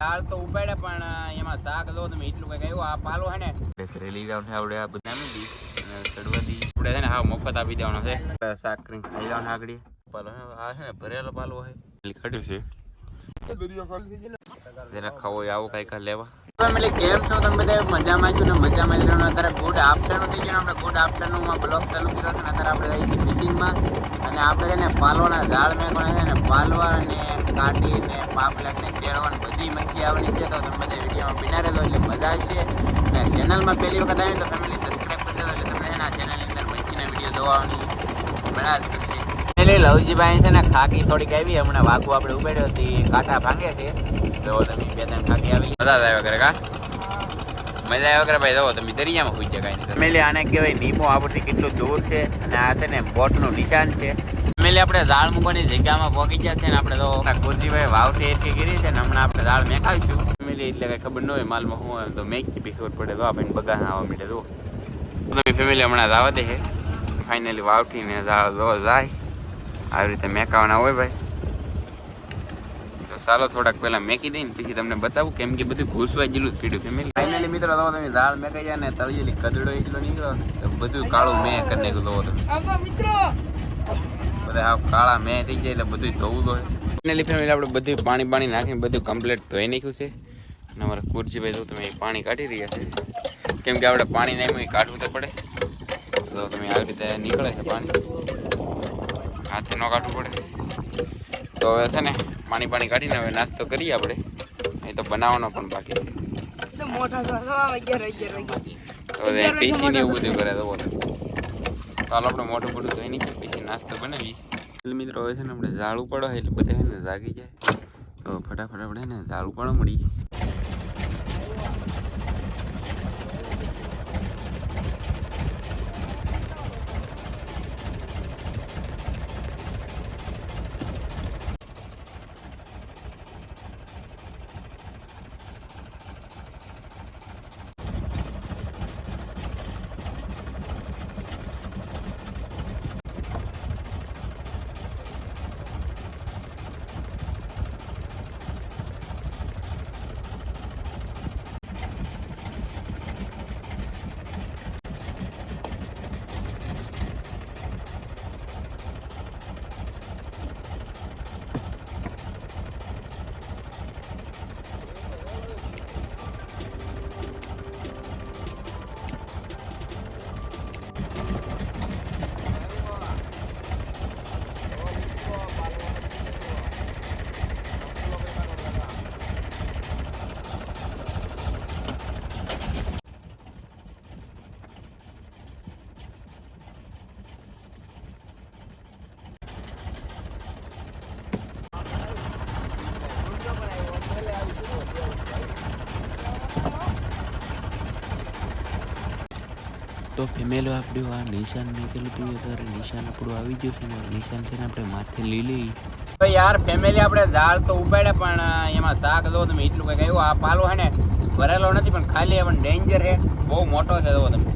દાળ તો ઉપાડ્યા પણ એમાં શાક દો તમે એટલું કઈ આવ્યું આ પાલો હે ને. ઘરે લઈ જવાનું આપણે આ બધા દી અને ચડવા દી. આપણે છે ને હા મફત આપી દેવાનો છે. શાક કરી ખાઈ જવાનું આગળી. પાલો હે આ છે ને ભરેલો પાલો હે. ખડ્યું છે. જેને ખાવો હોય આવો કઈ લેવા. ફેમિલી કેમ છો? તમે બધા મજામાં છો ને? મજામાં જ રહેવાનું. અત્યારે ગુડ આફ્ટરનૂન થઈ ગયું આપણે ગુડ આફ્ટરનૂનમાં બ્લોગ ચાલુ કર્યો છે ને અત્યારે આપણે જઈએ છીએ ફિશિંગમાં અને આપણે છે ને પાલવાના ઝાડ મેં પણ છે ને પાલવા અને કાઢી ને પાપલેટ ને શેળવા ને બધી મચ્છી આવવાની છે. તો તમે બધા વિડીયોમાં બિના રહેજો એટલે મજા આવશે. અને ચેનલમાં પહેલી વખત આવી તો ફેમિલી સબસ્ક્રાઈબ કરી દેજો એટલે તમને છે ને આ ચેનલની અંદર મચ્છીના વીડિયો જોવાની મજા જ કરશે એટલે લવજીભાઈ છે ને ખાકી થોડીક આવી. હમણાં વાઘુ આપણે ઉપાડ્યો હતી કાંટા ભાંગે છે. તો તમે બે ત્રણ ખાકી આવી મજા આવ્યા કરે કા? મજા આવ્યા કરે ભાઈ. જો તમે દરિયામાં હોઈ જાય કાંઈ ફેમિલી આને કહેવાય નીમો આપણથી કેટલું દૂર છે અને આ છે ને બોટનું નિશાન છે. ફેમિલી આપણે ઝાડ મૂકવાની જગ્યામાં પહોંચી ગયા છે ને આપણે તો કુરજીભાઈ વાવટી એટલી કરી છે ને હમણાં આપણે ઝાડ મેકાવીશું ફેમિલી એટલે કઈ ખબર ન હોય માલમાં હું હોય તો મેકી બી ખબર પડે. તો આપણે બગા આવવા માંડે તો તમે ફેમિલી હમણાં જવા દે છે ફાઇનલી વાવઠીને ઝાડ જો જાય. આવી રીતે મેકાવાના હોય ભાઈ. તો ચાલો થોડાક પહેલા મેકી દઈને પછી તમને બતાવું કેમ કે બધું ઘૂસવા જેલું જ પીડ્યું ફેમિલી ફાઇનલી મિત્રો તો તમે દાળ મેકાઈ જાય ને તળિયેલી કદડો એટલો નીકળ્યો તો બધું કાળું મેં કરી નાખ્યું તો તમે બધા આ કાળા મેં થઈ જાય એટલે બધું ધોવું તો ફાઇનલી ફેમિલી આપણે બધું પાણી પાણી નાખીને બધું કમ્પ્લીટ ધોઈ નાખ્યું છે. અને અમારા કુરજીભાઈ તો તમે પાણી કાઢી રહ્યા છે. કેમ કે આપણે પાણી નાખ્યું એ કાઢવું તો પડે. તો તમે આવી રીતે નીકળે છે પાણી. હાથે ન કાઢવું પડે. તો હવે છે ને પાણી પાણી કાઢીને હવે નાસ્તો કરીએ આપણે. એ તો બનાવવાનો પણ બાકી છે. પીસી ને એવું બધું કરે તો બોલો. ચાલો આપણે મોટું મોટું ધોઈ નાખીએ પછી નાસ્તો બનાવીએ. એટલે મિત્રો હવે છે ને આપણે ઝાડું ઉપાડો એટલે બધા ને જાગી જાય. તો ફટાફટ આપણે ઝાડું ને ઝાડ ઉપાડો મળી. તો ફેમિલી આપણું આ નિશાન મેકેલું હતું અત્યારે નિશાન આપણું આવી ગયું છે ને નિશાન છે ને આપણે માથે લઈ લઈ યાર ફેમિલી આપણે ઝાડ તો ઉપાડ્યા, પણ એમાં શાક દો તમે, એટલું કંઈક આવ્યું. આ પાલો છે ને, ભરેલો નથી, પણ ખાલી પણ ડેન્જર છે. બહુ મોટો છે દો તમે.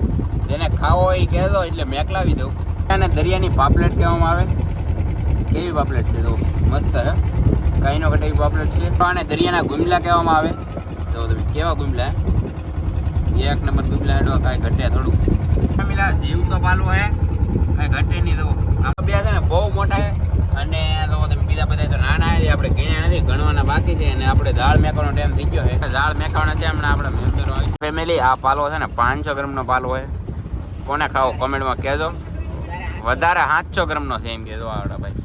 જેને ખાવો એ કહેજો, એટલે મેકલાવી દઉં. અને દરિયાની પાપલેટ કહેવામાં આવે. કેવી પાપલેટ છે તો મસ્ત હે કાંઈનો ઘટે એવી પાપલેટ છે. અને દરિયાના ગુમલા કહેવામાં આવે. તો તમે, કેવા ગુમલા એક નંબર ગુમલા હેડો, કાંઈ ઘટે થોડું મિલા જીવ તો પાલવો હે. કઈ ઘટે નહીં તો આમાં બે છે ને બહુ મોટા હે અને તો તમે બીજા બધા તો નાના હે આપણે ગણ્યા નથી ગણવાના બાકી છે અને આપણે દાળ મેકવાનો ટાઈમ થઈ ગયો છે. દાળ મેકવાના છે હમણાં આપણે મેમ્બરો આવી ફેમિલી આ પાલો છે ને પાંચસો ગ્રામનો પાલો હોય કોને ખાવો કોમેન્ટમાં કહેજો. વધારે સાતસો ગ્રામનો છે એમ કહેજો આવડા ભાઈ.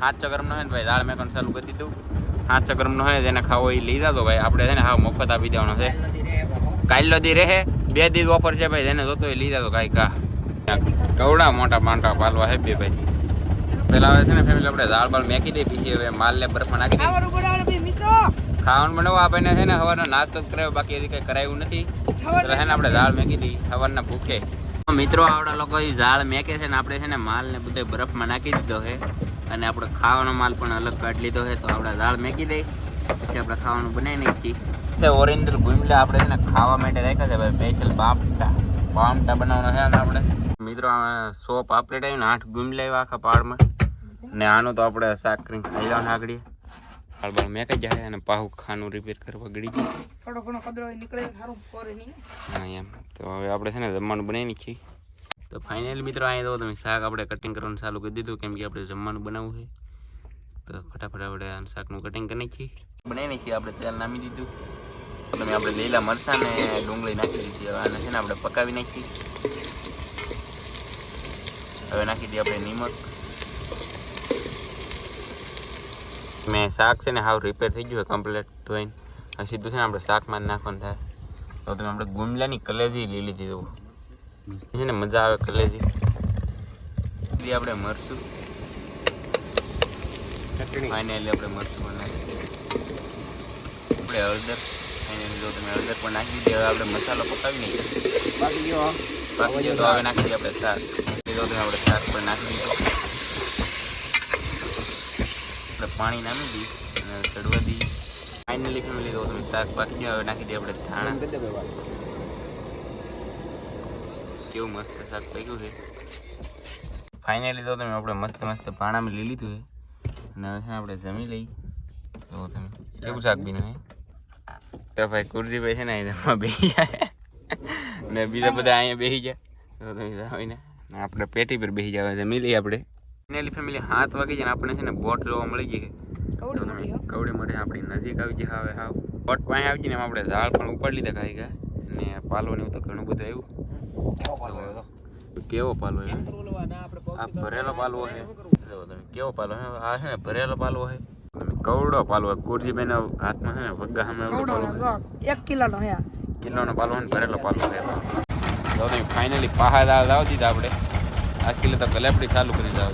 સાતસો ગ્રામનો હોય ને ભાઈ દાળ મેકવાનું ચાલુ કરી દીધું. સાતસો ગ્રામનો હોય જેને ખાવો એ લઈ જાતો ભાઈ. આપણે છે ને હા મફત આપી દેવાનો છે. કાલ દી રહે. બે દી ઓફર છે ભાઈ એને જોતો એ તો કાંઈ કા. કવડા મોટા મોટા પાલવા હે બે ભાઈ. પેલા આવે છે ને ફેમિલી આપણે દાળ બાળ મેકી દે પીસી હવે માલને બરફ નાખી ખાવાનું બનાવવા આપણને છે ને સવારનો નાસ્તો જ કરાવ્યો બાકી હજી કંઈ કરાયું નથી. એટલે છે ને આપણે દાળ મેકી દઈએ સવારના ભૂખે. મિત્રો આવડા લોકો એ ઝાડ મેકે છે ને આપણે છે ને માલ ને બધે બરફમાં નાખી દીધો છે. અને આપણે ખાવાનો માલ પણ અલગ કાઢી લીધો છે તો આપણે ઝાડ મેકી દઈ પછી આપણે ખાવાનું બનાવી નાખીએ. છે ઓરિજિનલ ગુમલા આપણે છે ને ખાવા માટે રાખ્યા છે ભાઈ સ્પેશિયલ બાપટા પામટા બનાવવાનો છે ને આપણે. મિત્રો સો પાપલેટ આવી ને આઠ ગુમલા આવ્યા આખા પાડમાં. ને આનું તો આપણે શાક કરીને ખાઈ લેવાનું આગળ બાળ મેં કઈ જાય અને પાહુ ખાનું રિપેર કરવા ગળી ગઈ. થોડો ઘણો કદરો નીકળે સારું પોરે નહીં. હા એમ. તો હવે આપણે છે ને જમવાનું બનાવી નાખીએ. તો ફાઇનલી મિત્રો અહીંયા તો તમે શાક આપણે કટિંગ કરવાનું ચાલુ કરી દીધું કેમ કે આપણે જમવાનું બનાવવું છે. તો ફટાફટ આપણે આ શાકનું કટિંગ કરી નાખીએ. બનાવી નાખીએ આપણે તેલ નામી દીધું. તમે આપણે લીલા મરચાં ને ડુંગળી નાખી દીધી. હવે આને છે ને આપણે પકાવી નાખીએ. હવે નાખી દઈએ આપણે નિમક. મેં શાક છે ને હાવ રિપેર થઈ ગયું કમ્પ્લીટ ધોઈને. સીધું છે ને આપણે શાકમાં જ નાખવાનું થાય. તો તમે આપણે ગુમલાની કલેજી લઈ લીધી છે ને મજા આવે કલેજી. આપણે મરશું ફાઇનલી આપણે મરચું પણ નાખી આપણે હળદર ફાઇનલી જો તમે હળદર પણ નાખી દીધી હવે આપણે મસાલો પકાવી નાખીએ બાકી ગયો બાકી ગયો તો હવે નાખી દઈએ આપણે શાક. જો તમે આપણે શાક પણ નાખી દીધું. આપણે પાણી નાખી દઈએ અને ચડવા દઈએ. ફાઇનલી ફેમિલી તો તમે શાક પાકી ગયા હવે નાખી દઈએ આપણે ધાણા. કેવું મસ્ત શાક પાક્યું છે. ફાઇનલી તો તમે આપણે મસ્ત મસ્ત પાણામાં લઈ લીધું છે. અને હવે આપણે જમી લઈ તો તમે કેવું શાક બીનું હે તો ભાઈ કુરજીભાઈ છે ને અહીંયા બેસી જાય ને બીજા બધા અહીંયા બેસી જાય તો તમે જાઓ ને ને આપણે પેટી પર બેસી જવા જમી લઈએ આપણે. ફાઇનલી ફેમિલી હાથ વાગી જાય ને આપણે છે ને બોટ જોવા મળી ગઈ કવડી મોટી આપણી નજીક આવી જાય હવે હાવ. બોટ પાસે આવી જઈને આપણે ઝાડ પણ ઉપાડી લીધા ખાઈ ગયા ને પાલો ને એવું તો ઘણું બધું આવ્યું. તો કેવો પાલો છે આ ભરેલો પાલવો છે તમે કેવો પાલો છે આ છે ને ભરેલો પાલવો છે તમે કવડો પાલવો કુરજીભાઈ ના હાથમાં છે ને વગા સામે. એક કિલોનો હે. કિલોનો પાલો ને ભરેલો પાલો છે તો તમે ફાઇનલી પાહા દાળ દાવ દીધા આપણે. આજ કિલો તો ગલેપડી ચાલુ કરી દીધા.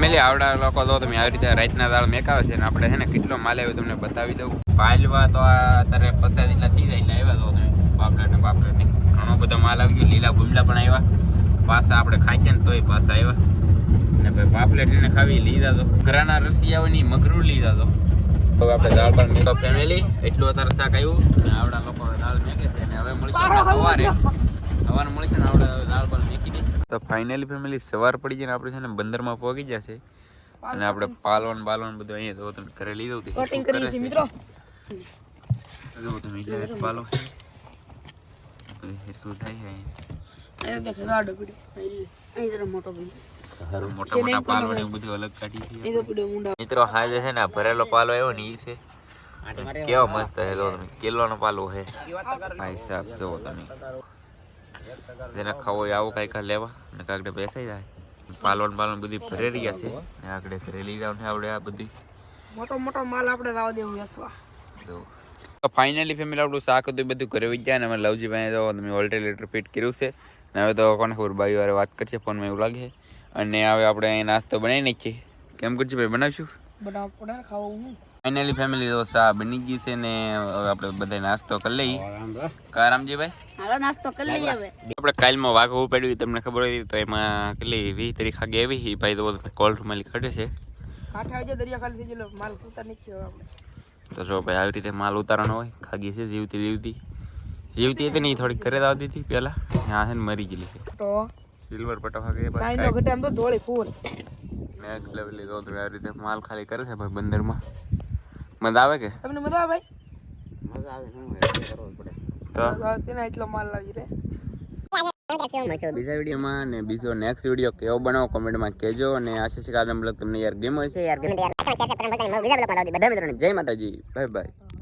મેલી આવડા લોકો તો તમે આવી રીતે રાતના દાળ મેકાવે છે ને આપણે છે ને કેટલો માલ આવ્યો તમને બતાવી દઉં. પાલવા તો આ અત્યારે પચાસ જેટલા થઈ જાય એટલે આવ્યા તો તમે. પાપલેટ ને પાપલેટ ને. ઘણો બધો આવી ગયો લીલા ગુમલા પણ આવ્યા પાછા આપણે ખાઈએ ને તોય પાછા આવ્યા ને ભાઈ પાપલેટ એને ખાવી લીધા તો. ઘરાના રસિયાઓની મગરું લીધા તો. હવે આપણે દાળ પણ મેકો ફેમિલી એટલું અત્યારે શાક આવ્યું અને આવડા લોકો દાળ મેકે છે અને હવે મળશે સવારે. સવારે મળીશું ને આવડા દાળ બાળ મેકી દે તો ફાઇનલી ફેમિલી સવાર પડી જાય ને આપણે છે ને બંદરમાં પહોંચી જશે અને આપણે પાલવન બાલવન બધું અહીંયા તો તમે ઘરે લીધું હતું. કટિંગ કરી છે મિત્રો. જો તમે પાલો છે મિત્રો હાજે છે ને ભરેલો પાલો આવ્યો ને ઈ છે. કેવો મસ્ત હે જો તમે કિલ્લોનો પાલો છે. ભાઈ સાહેબ જો તમે. જેને ખાવો હોય કઈ કાંઈક લેવા ને કાકડે બેસાઈ જાય. પાલવન પાલન બધી ભરે રહ્યા છે. ને આગળ ઘરે લઈ જાવ ને આપણે આ બધી. મોટો મોટો માલ આપણે લાવ દેવું વેચવા જો ફાઇનલી ફેમિલી આપણું શાક હતું બધું ઘરે વહી ગયા ને અમે લવજીભાઈ તો તમે ઓલ્ટરનેટર ફિટ કર્યું છે. ને હવે તો કોને ખબર બાઈ વારે વાત કરશે ફોનમાં એવું લાગે છે. અને હવે આપણે અહીં નાસ્તો બનાવી નાખીએ. કેમ કરશું ભાઈ બનાવશું? ફાઇનલી ફેમિલી તો સા બની ગઈ છે ને હવે આપણે બધા નાસ્તો કરી લઈએ. કા રામજીભાઈ હાલો નાસ્તો કરી લઈએ હવે. આપણે કાલમાં વાઘ ઉપાડ્યું તમને ખબર હોય તો એમાં કેટલી વીસ તારીખ આગે આવી ભાઈ તો કોલ્ડ માલી કાઢે છે. આઠ વાગે દરિયા ખાલી થઈ ગયેલો માલ કૂતા નીચે આપણે. તો જો ભાઈ આવી રીતે માલ ઉતારવાનો હોય ખાગી છે જીવતી જીવતી. જીવતી હતી નહીં થોડીક ઘરે આવતી હતી પેલા ત્યાં છે ને મરી ગયેલી છે. તો? સિલ્વર પટો ખાગે કાંઈ નો ઘટે આમ તો ધોળી ફૂલ. નેક્સ્ટ લેવલ તો આવી રીતે માલ ખાલી કરે છે ભાઈ બંદરમાં. મજા આવે કે? તમને મજા આવે તો? ભાઈ તેના એટલો માલ લાવી રે. બીજા વિડીયોમાં ને બીજો નેક્સ્ટ વીડિયો કેવો બનાવો કોમેન્ટમાં કહેજો અને આશા છે કે આ બ્લોગ તમને યાર ગેમ હશે. યાર ગમે બધા મિત્રોને. જય માતાજી. Bye bye.